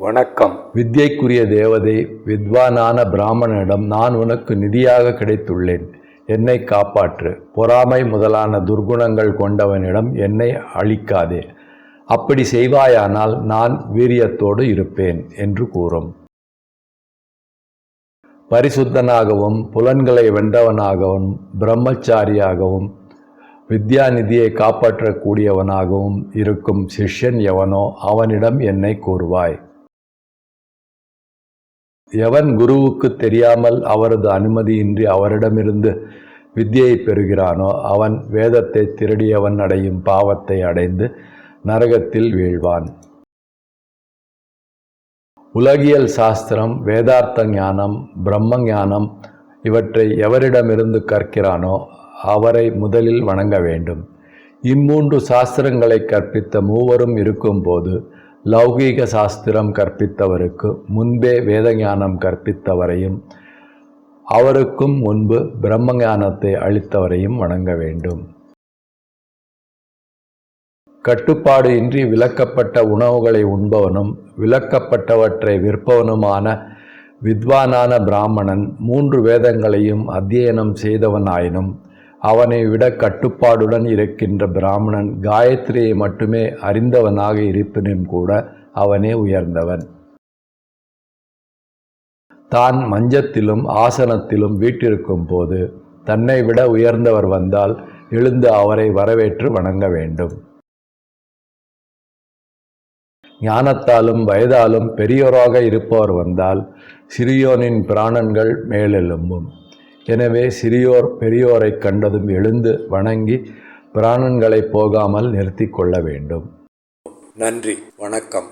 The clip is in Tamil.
வணக்கம். வித்யைக்குரிய தேவதை வித்வானான பிராமணனிடம் நான் உனக்கு நிதியாக கிடைத்துள்ளேன். என்னை காப்பாற்று. பொறாமை முதலான துர்குணங்கள் கொண்டவனிடம் என்னை அழிக்காதே. அப்படி செய்வாயானால் நான் வீரியத்தோடு இருப்பேன் என்று கூறும். பரிசுத்தனாகவும் புலன்களை வென்றவனாகவும் பிரம்மச்சாரியாகவும் வித்யாநிதியை காப்பாற்றக்கூடியவனாகவும் இருக்கும் சிஷ்யன் எவனோ அவனிடம் என்னை கூறுவாய். எவன் குருவுக்கு தெரியாமல் அவரது அனுமதியின்றி அவரிடமிருந்து வித்தியை பெறுகிறானோ அவன் வேதத்தை திருடியவன் அடையும் பாவத்தை அடைந்து நரகத்தில் வீழ்வான். உலகியல் சாஸ்திரம் வேதார்த்த ஞானம் பிரம்ம ஞானம் இவற்றை எவரிடமிருந்து கற்கிறானோ அவரை முதலில் வணங்க வேண்டும். இம்மூன்று சாஸ்திரங்களை கற்பித்த மூவரும் இருக்கும்போது லௌகீக சாஸ்திரம் கற்பித்தவருக்கு முன்பே வேதஞானம் கற்பித்தவரையும் அவருக்கும் முன்பு பிரம்மஞானத்தை அளித்தவரையும் வணங்க வேண்டும். கட்டுப்பாடு இன்றி விலக்கப்பட்ட உணவுகளை உண்பவனும் விலக்கப்பட்டவற்றை விற்பவனுமான வித்வானான பிராமணன் மூன்று வேதங்களையும் அத்தியனம் செய்தவனாயினும் அவனை விட கட்டுப்பாடுடன் இருக்கின்ற பிராமணன் காயத்ரியை மட்டுமே அறிந்தவனாக இருப்பினும் கூட அவனே உயர்ந்தவன். தான் மஞ்சத்திலும் ஆசனத்திலும் வீட்டிருக்கும் போது தன்னை விட உயர்ந்தவர் வந்தால் எழுந்து அவரை வரவேற்று வணங்க வேண்டும். ஞானத்தாலும் வயதாலும் பெரியோராக இருப்பவர் வந்தால் சிறியோனின் பிராணன்கள் மேலெழும்பும். எனவே சிறியோர் பெரியோரை கண்டதும் எழுந்து வணங்கி பிராணன்களை போகாமல் நிறுத்தி கொள்ள வேண்டும். நன்றி. வணக்கம்.